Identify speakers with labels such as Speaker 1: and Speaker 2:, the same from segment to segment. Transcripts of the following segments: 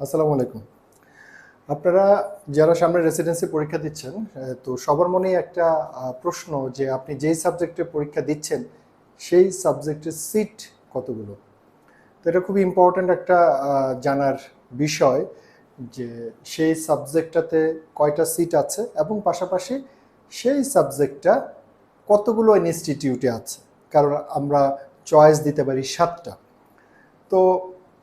Speaker 1: আসসালামু আলাইকুম। আপনারা যারা সামনে রেসিডেন্সি পরীক্ষা দিচ্ছেন তো সবার মনেই একটা প্রশ্ন যে আপনি যেই সাবজেক্টে পরীক্ষা দিচ্ছেন, সেই সাবজেক্টের সিট কতগুলো? তো এটা খুব ইম্পর্ট্যান্ট একটা জানার বিষয় যে সেই সাবজেক্টটাতে কয়টা সিট আছে এবং পাশাপাশি সেই সাবজেক্টটা কতগুলো ইনস্টিটিউটে আছে? কারণ আমরা চয়েস দিতে পারি সাতটা। তো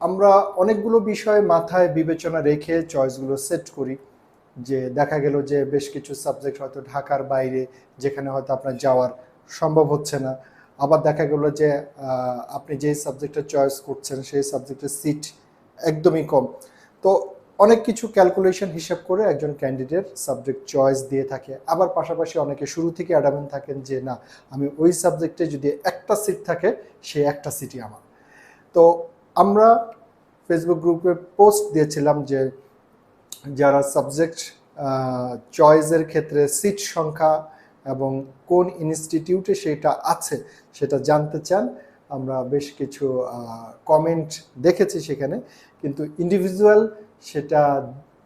Speaker 1: আমরা অনেকগুলো বিষয় মাথায় বিবেচনা রেখে চয়েসগুলো সেট করি। যে দেখা গেল যে বেশ কিছু সাবজেক্ট হয়তো ঢাকার বাইরে, যেখানে হয়তো আপনার যাওয়ার সম্ভব হচ্ছে না। আবার দেখা গেল যে আপনি যেই সাবজেক্টটা চয়েস করছেন, সেই সাবজেক্টের সিট একদমই কম। তো অনেক কিছু ক্যালকুলেশন হিসাব করে একজন ক্যান্ডিডেট সাবজেক্ট চয়েস দিয়ে থাকে। আবার পাশাপাশি অনেকে শুরু থেকে অ্যাডামেন্ট থাকেন যে, না, আমি ওই সাবজেক্টে যদি একটা সিট থাকে সেই একটা সিটই আমার। তো আমরা ফেসবুক গ্রুপে পোস্ট দিয়েছিলাম যে যারা সাবজেক্ট চয়েসের ক্ষেত্রে সিট সংখ্যা এবং কোন ইনস্টিটিউটে সেটা আছে সেটা জানতে চান, আমরা বেশ কিছু কমেন্ট দেখেছি সেখানে। কিন্তু ইন্ডিভিজুয়াল সেটা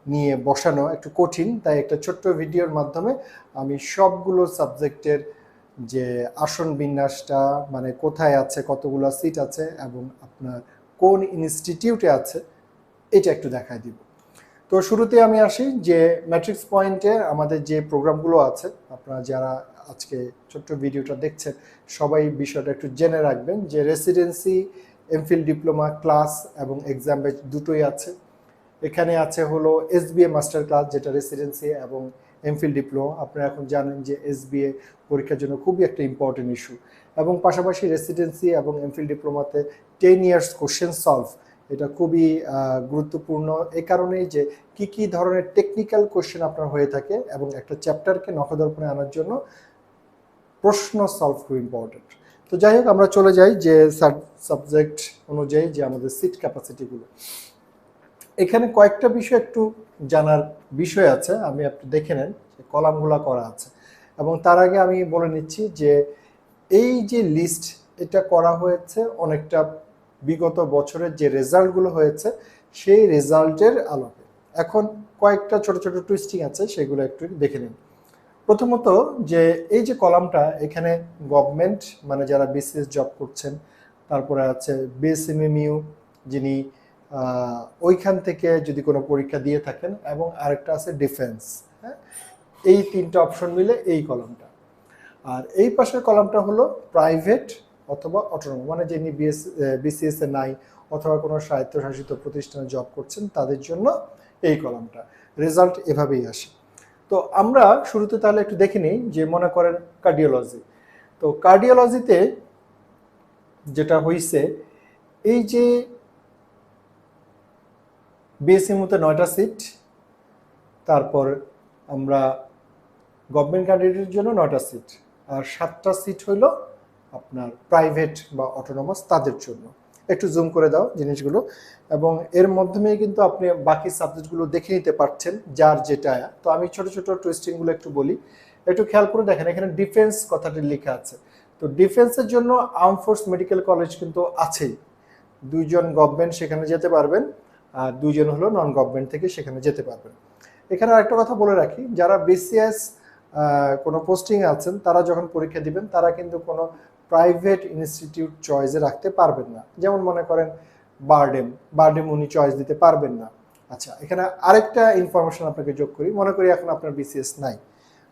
Speaker 1: নিয়ে বসানো একটু কঠিন, তাই একটা ছোট্ট ভিডিওর মাধ্যমে আমি সবগুলো সাবজেক্টের যে আসন বিন্যাসটা মানে কোথায় আছে, কতগুলো সিট আছে এবং আপনার কোন ইনস্টিটিউটে আছে, এটা একটু দেখায় দিব। তো শুরুতে আমি আসি যে ম্যাট্রিক্স পয়েন্টে আমাদের যে প্রোগ্রামগুলো আছে, আপনারা যারা আজকে ছোট্ট ভিডিওটা দেখছেন, সবাই বিষয়টা একটু জেনে রাখবেন যে রেসিডেন্সি এমফিল ডিপ্লোমা ক্লাস এবং এক্সাম ব্যাচ দুটোই আছে। এখানে আছে হলো এসবিএ মাস্টার ক্লাস যেটা রেসিডেন্সি এবং এমফিল ডিপ্লোমা আপনারা এখন জানেন যে এসবিএ পরীক্ষার জন্য খুবই একটা ইম্পর্টেন্ট ইস্যু এবং পাশাপাশি রেসিডেন্সি এবং এমফিল ডিপ্লোমাতে টেন ইয়ার্স কোশ্চেন সলভ এটা খুবই গুরুত্বপূর্ণ। এই কারণেই যে কি কি ধরনের টেকনিক্যাল কোশ্চেন আপনার হয়ে থাকে এবং একটা চ্যাপ্টারকে নখদর্পণে আনার জন্য প্রশ্ন সলভ খুব ইম্পর্টেন্ট তো যাই হোক, আমরা চলে যাই যে সাবজেক্ট অনুযায়ী যে আমাদের সিট ক্যাপাসিটিগুলো এখানে কয়েকটা বিষয় একটু জানার বিষয় আছে, আমি আপনি দেখে নেন। কলামগুলো করা আছে। এবং তার আগে আমি বলে নিচ্ছি যে এই যে লিস্ট এটা করা হয়েছে অনেকটা বিগত বছরের যে রেজাল্টগুলো হয়েছে, সেই রেজাল্টের আলোকে। এখন কয়েকটা ছোট ছোট টুইস্টিং আছে, সেগুলো একটু দেখে নিন। প্রথমত যে এই যে কলামটা, এখানে গভর্নমেন্ট মানে যারা বিসিএস জব করছেন, তারপরে আছে বিএসএমএমইউ যিনি ওইখান থেকে যদি কোনো পরীক্ষা দিয়ে থাকেন, এবং আরেকটা আছে ডিফেন্স হ্যাঁ? এই তিনটা অপশন মিলে এই কলামটা আর এই পাশের কলামটা হলো প্রাইভেট অথবা অটোনম মানে যিনি বিএস বিসিএস নাই অথবা কোনো স্বায়ত্তশাসিত প্রতিষ্ঠানে জব করছেন, তাদের জন্য এই কলামটা রেজাল্ট এভাবেই আসে। তো আমরা শুরুতে তাহলে একটু দেখে নিই যে মনে করেন কার্ডিওলজি তো কার্ডিওলজিতে যেটা হইছে, এই যে বিএসএমউতে নয়টা সিট তারপর আমরা গভর্নমেন্ট ক্যান্ডিডেটের জন্য নয়টা সিট আর সাতটা সিট হইল আপনার প্রাইভেট বা অটোনমাস তাদের জন্য। একটু জুম করে দাও জিনিসগুলো। এবং এর মাধ্যমে কিন্তু আপনি বাকি সাবজেক্টগুলো দেখে নিতে পারছেন যার যেটা। তো আমি ছোট ছোট টুইস্টিংগুলো একটু বলি। একটু খেয়াল করে দেখেন, এখানে ডিফেন্স কথাটি লেখা আছে। তো ডিফেন্সের জন্য আর্ম ফোর্স মেডিকেল কলেজ কিন্তু আছেই। দুইজন গভর্নমেন্ট সেখানে যেতে পারবেন, আর দুইজন হলো নন গভর্নমেন্ট থেকে সেখানে যেতে পারবেন। এখানে আরেকটা কথা বলে রাখি, যারা বিসিএস কোনো পোস্টিং আছেন, তারা যখন পরীক্ষা দিবেন, তারা কিন্তু কোনো প্রাইভেট ইনস্টিটিউট চয়েসে রাখতে পারবেন না। যেমন মনে করেন বারডেম বারডেম উনি চয়েস দিতে পারবেন না। আচ্ছা এখানে আরেকটা ইনফরমেশন আপনাকে যোগ করি। মনে করি এখন আপনার বিসিএস নাই।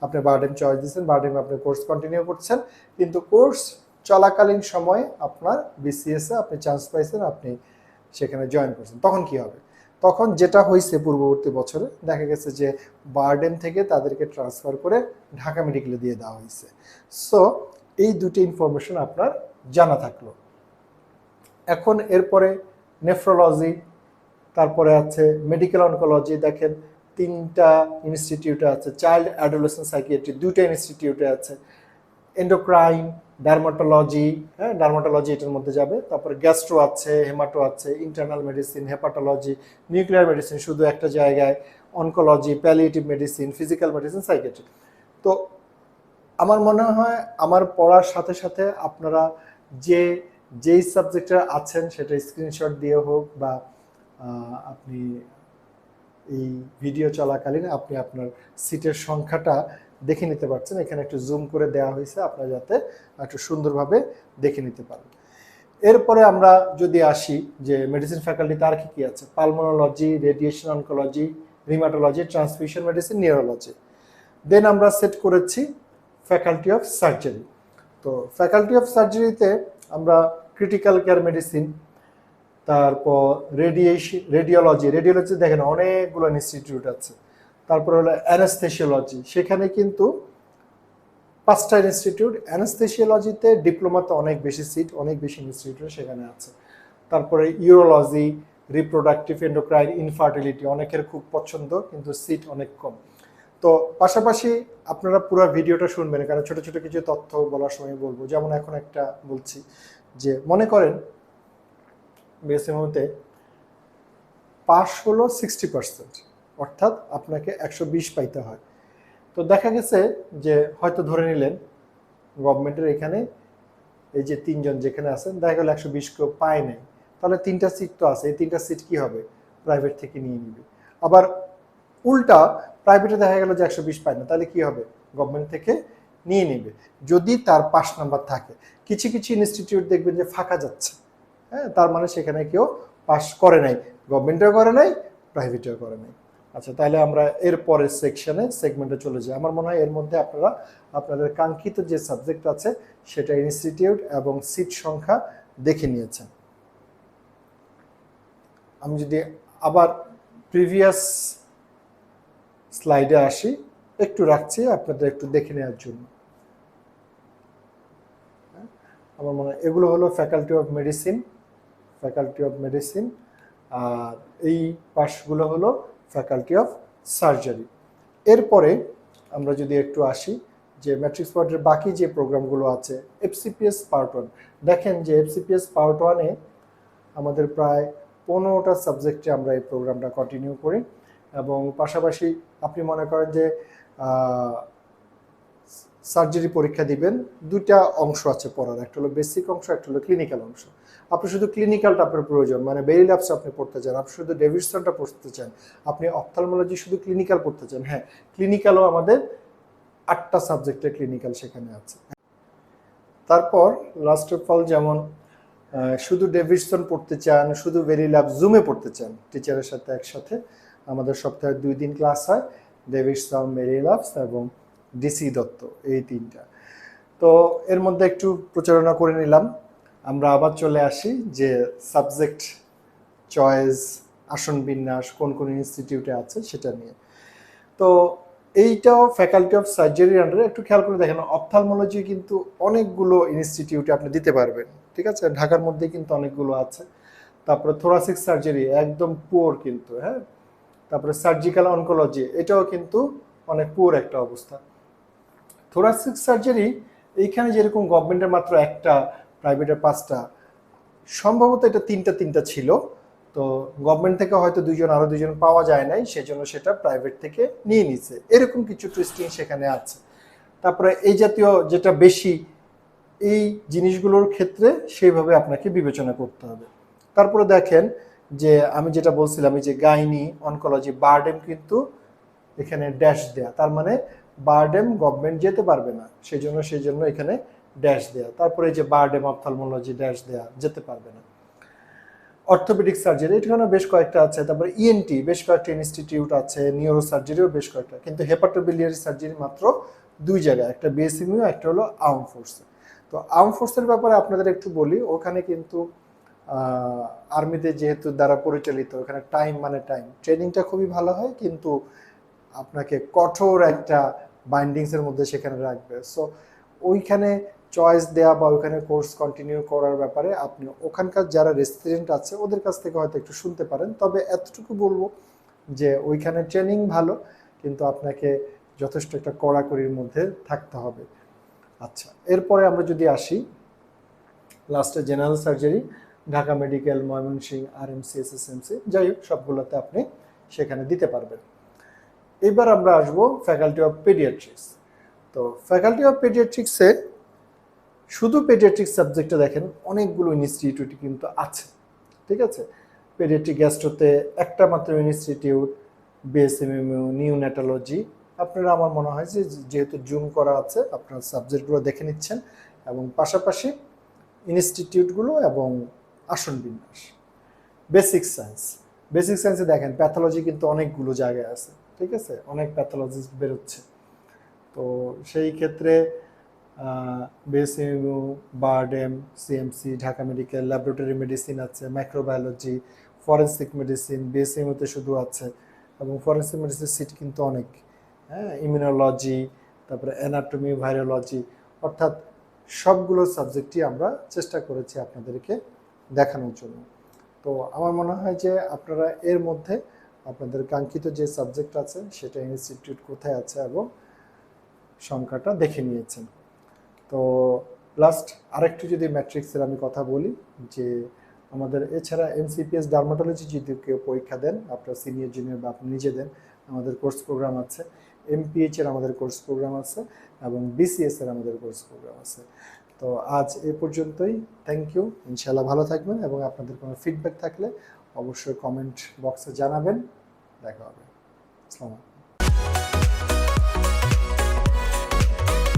Speaker 1: আপনি বারডেম চয়েস দিচ্ছেন বারডেম আপনি কোর্স কন্টিনিউ করছেন, কিন্তু কোর্স চলাকালীন সময়ে আপনার বিসিএস আপনি চান্স পাইছেন, আপনি সেখানে জয়েন করছেন। তখন কি হবে? তখন যেটা হয়েছে পূর্ববর্তী বছরে, দেখা গেছে যে বারডেন থেকে তাদেরকে ট্রান্সফার করে ঢাকা মেডিকেলে দিয়ে দেওয়া হয়েছে। সো এই দুটি ইনফরমেশন আপনার জানা থাকল। এখন এরপরে নেফ্রোলজি তারপরে আছে মেডিকেল অনকোলজি দেখেন তিনটা ইনস্টিটিউটে আছে চাইল্ড অ্যাডোলেসেন্ট সাইকিয়াট্রি দুইটা ইনস্টিটিউটে আছে। এন্ডোক্রাইন ডার্মাটোলজি হ্যাঁ ডার্মাটোলজি এটার মধ্যে যাবে। তারপরে গ্যাস্ট্রো আছে হেমাটো আছে internal medicine hepatology nuclear medicine শুধু একটা জায়গায় oncology palliative medicine physical medicine psychiatry তো আমার মনে হয় আমার পড়ার সাথে সাথে আপনারা যে, যেই সাবজেক্টে আছেন সেটা স্ক্রিনশট দিয়ে হোক বা আপনি এই ভিডিও চলাকালীন আপনি আপনার সিটের সংখ্যাটা দেখে নিতে পারছেন। এখানে একটু জুম করে দেওয়া হয়েছে, আপনারা যাতে একটু সুন্দরভাবে দেখে নিতে পারেন। এরপরে আমরা যদি আসি যে মেডিসিন ফ্যাকাল্টিতে আর কি কি আছে? Pulmonology radiation oncology rheumatology transmission medicine neurology then আমরা সেট করেছি ফ্যাকাল্টি অফ সার্জারি তো ফ্যাকাল্টি অফ সার্জারিতে আমরা ক্রিটিক্যাল কেয়ার মেডিসিন তারপর রেডিয়েশন রেডিওলজি রেডিওলজি দেখেন অনেকগুলো ইনস্টিটিউট আছে। তারপর হলো অ্যানাস্থেসিওলজি সেখানে কিন্তু পাঁচটা ইনস্টিটিউট অ্যানাস্থেসিওলজিতে ডিপ্লোমাতে অনেক বেশি সিট অনেক বেশি ইনস্টিটিউট সেখানে আছে। তারপরে ইউরোলজি রিপ্রোডাক্টিভ এন্ডোক্রাইন ইনফার্টিলিটি অনেকের খুব পছন্দ, কিন্তু সিট অনেক কম। তো পাশাপাশি আপনারা পুরো ভিডিওটা শুনবেন, কারণ ছোট ছোট কিছু তথ্য বলার সময় বলব। যেমন এখন একটা বলছি যে, মনে করেন বিএসএমওতে পাস হলো সিক্সটি পার্সেন্ট অর্থাৎ আপনাকে একশো বিশ পাইতে হয়। তো দেখা গেছে যে হয়তো ধরে নিলেন, গভর্নমেন্টের এখানে এই যে তিনজন যেখানে আছেন, দেখা গেল একশো বিশ কেউ পায় নাই। তাহলে তিনটা সিট তো আছে, এই তিনটা সিট কি হবে? প্রাইভেট থেকে নিয়ে নিবে। আবার উল্টা প্রাইভেটে দেখা গেল যে একশো বিশ পায় না, তাহলে কি হবে? গভর্নমেন্ট থেকে নিয়ে নিবে। যদি তার পাস নাম্বার থাকে। কিছু কিছু ইনস্টিটিউট দেখবেন যে ফাঁকা যাচ্ছে। হ্যাঁ তার মানে সেখানে কেউ পাস করে নাই। গভর্নমেন্টেও করে নাই প্রাইভেটেও করে নাই। আচ্ছা তাহলে আমরা এর পরের সেকশনে সেগমেন্টে চলে যাই। আমার মনে হয় এর মধ্যে আপনারা, আপনাদের কাঙ্ক্ষিত যে সাবজেক্ট আছে, সেটা ইনস্টিটিউট এবং সিট সংখ্যা দেখে নিয়েছেন। আমি যদি আবার প্রিভিয়াস স্লাইডে আসি, একটু রাখছি আপনাদের একটু দেখে নেওয়ার জন্য। আমার মনে হয় এগুলো হলো faculty of medicine faculty of medicine আর এই পাশগুলো হলো ফ্যাকাল্টি অফ সার্জারি এরপরে আমরা যদি একটু আসি, যে ম্যাট্রিক্স পয়েন্টের বাকি যে প্রোগ্রামগুলো আছে এফসিপিএস পার্ট ওয়ান দেখেন যে এফসিপিএস পার্ট ওয়ানে আমাদের প্রায় পনেরোটা সাবজেক্টে আমরা এই প্রোগ্রামটা কন্টিনিউ করি এবং পাশাপাশি আপনি মনে করেন যে সার্জারি পরীক্ষা দিবেন দুটা অংশ আছে পড়ার, একটা হলো বেসিক অংশ, একটা হলো ক্লিনিক্যাল অংশ। আপনি শুধু ক্লিনিক্যালটা আপনার প্রয়োজন মানে বেরি ল্যাবস আপনি পড়তে চান, আপনি শুধু ডেভিডসনটা পড়তে চান, আপনি অপথালমোলজি শুধু ক্লিনিক্যাল পড়তে চান হ্যাঁ ক্লিনিক্যালও আমাদের আটটা সাবজেক্টে ক্লিনিক্যাল সেখানে আছে। তারপর লাস্ট অফ অল যেমন শুধু ডেভিডসন পড়তে চান, শুধু ভেরি ল্যাব জুমে পড়তে চান টিচারের সাথে একসাথে, আমাদের সপ্তাহে দুই দিন ক্লাস হয় ডেভিডসন মেরি ল্যাবস এবং ডিসি দত্ত, এই তিনটা। তো এর মধ্যে একটু প্রচারণা করে নিলাম। আমরা আবার চলে আসি যে সাবজেক্ট চয়েস, আসন বিন্যাস কোন কোন ইনস্টিটিউটে আছে সেটা নিয়ে। তো এইটাও ফ্যাকাল্টি অফ সার্জারির আন্ডারে একটু খেয়াল করে দেখেন অপথালমোলজি কিন্তু অনেকগুলো ইনস্টিটিউটে আপনি দিতে পারবেন, ঠিক আছে? ঢাকার মধ্যে কিন্তু অনেকগুলো আছে। তারপরে থোরাসিক সার্জারি একদম পুয়ার কিন্তু হ্যাঁ? তারপরে সার্জিক্যাল অনকোলজি এটাও কিন্তু অনেক পুয়ার একটা অবস্থা। থোরাসিক সার্জারি এইখানে যেরকম গভর্নমেন্টের মাত্র একটা প্রাইভেটের পাঁচটা, সম্ভবত এটা তিনটা তিনটা ছিল। তো গভর্নমেন্ট থেকে হয়তো দুজন আরও দুজন পাওয়া যায় নাই, সেজন্য সেটা প্রাইভেট থেকে নিয়ে নিছে। এরকম কিছু টুইস্টিং সেখানে আছে। তারপরে এই জাতীয় যেটা বেশি, এই জিনিসগুলোর ক্ষেত্রে সেইভাবে আপনাকে বিবেচনা করতে হবে। তারপরে দেখেন যে আমি যেটা বলছিলাম, এই যে গাইনি অনকোলজি বার্ডেম কিন্তু এখানে ড্যাশ দেয়া। তার মানে বার্ডেম গভর্নমেন্ট যেতে পারবে না সেই জন্য সেই জন্য এখানে ড্যাশ দেয়া। তারপরে যে বার্ডেম অপথালমোলজি ড্যাশ দেয়া, যেতে পারবে না। অর্থোপেডিক সার্জারি এখানে বেশ কয়েকটা আছে। তারপরে ইএনটি বেশ কয়েকটা ইনস্টিটিউট আছে নিউরো সার্জারিও বেশ কয়েকটা। কিন্তু হেপাটোবিলিয়ারি সার্জারি মাত্র দুই জায়গায়, একটা বিএসএমইউ একটা হলো আর্ম ফোর্সে তো আর্ম ফোর্সের ব্যাপারে আপনাদের একটু বলি, ওখানে কিন্তু আর্মিতে যেহেতু দ্বারা পরিচালিত, ওখানে টাইম মানে টাইম ট্রেনিংটা খুবই ভালো হয়, কিন্তু আপনাকে কঠোর একটা বাইন্ডিংসের মধ্যে সেখানে রাখবে। সো ওইখানে চয়েস দেওয়া বা ওইখানে কোর্স কন্টিনিউ করার ব্যাপারে আপনি ওখানকার যারা রেসিডেন্ট আছে, ওদের কাছ থেকে হয়তো একটু শুনতে পারেন। তবে এতটুকু বলব যে, ওইখানে ট্রেনিং ভালো, কিন্তু আপনাকে যথেষ্ট একটা কড়াকড়ির মধ্যে থাকতে হবে। আচ্ছা এরপরে আমরা যদি আসি লাস্টে general surgery Dhaka medical Mymensingh R M C S S M C যাই হোক, সবগুলোতে আপনি সেখানে দিতে পারবেন। এবার আমরা আসব ফ্যাকাল্টি অফ পেডিয়াট্রিক্স তো ফ্যাকাল্টি অফ পেডিয়াট্রিক্সে শুধু পেডিয়াট্রিক্স সাবজেক্টে দেখেন অনেকগুলো ইনস্টিটিউট কিন্তু আছে, ঠিক আছে? পেডিয়াট্রিক গ্যাস্ট্রোতে একটা মাত্র ইনস্টিটিউট বিএসএমএমইউ নিউনেটোলজি আপনারা আমার মনে হয় যে যেহেতু জুম করা আছে, আপনারা সাবজেক্টগুলো দেখে নিচ্ছেন এবং পাশাপাশি ইনস্টিটিউটগুলো এবং আসন বিন্যাস। বেসিক সায়েন্স বেসিক সায়েন্সে দেখেন প্যাথোলজি কিন্তু অনেকগুলো জায়গায় আছে। ঠিক আছে? অনেক প্যাথোলজিস্ট বেরোচ্ছে। তো সেই ক্ষেত্রে BSMU BIRDEM CMC Dhaka medical laboratory medicine আছে মাইক্রোবায়োলজি ফরেন্সিক মেডিসিন বিএসএমইউতে শুধু আছে। এবং ফরেন্সিক মেডিসিন সিট কিন্তু অনেক। হ্যাঁ ইমিউনোলজি তারপরে অ্যানাটমি ভাইরোলজি অর্থাৎ সবগুলো সাবজেক্টই আমরা চেষ্টা করেছি আপনাদেরকে দেখানোর জন্য। তো আমার মনে হয় যে আপনারা এর মধ্যে আপনাদের কাঙ্ক্ষিত যে সাবজেক্ট আছে, সেটা ইনস্টিটিউট কোথায় আছে এবং সংখ্যাটা দেখে নিয়েছেন। তো লাস্ট আরেকটু যদি ম্যাট্রিক্সের আমি কথা বলি, যে আমাদের এছাড়া এমসিপিএস ডার্মাটোলজি যদি কেউ পরীক্ষা দেন, আপনার সিনিয়র জুনিয়র বা আপনি নিজে দেন, আমাদের কোর্স প্রোগ্রাম আছে। এমপিএইচ এর আমাদের কোর্স প্রোগ্রাম আছে এবং বিসিএস এর আমাদের কোর্স প্রোগ্রাম আছে। তো আজ এ পর্যন্তই। থ্যাংক ইউ ইনশাল্লাহ ভালো থাকবেন এবং আপনাদের কোনো ফিডব্যাক থাকলে অবশ্যই কমেন্ট বক্সে জানাবেন। দেখা হবে। আসসালামু আলাইকুম।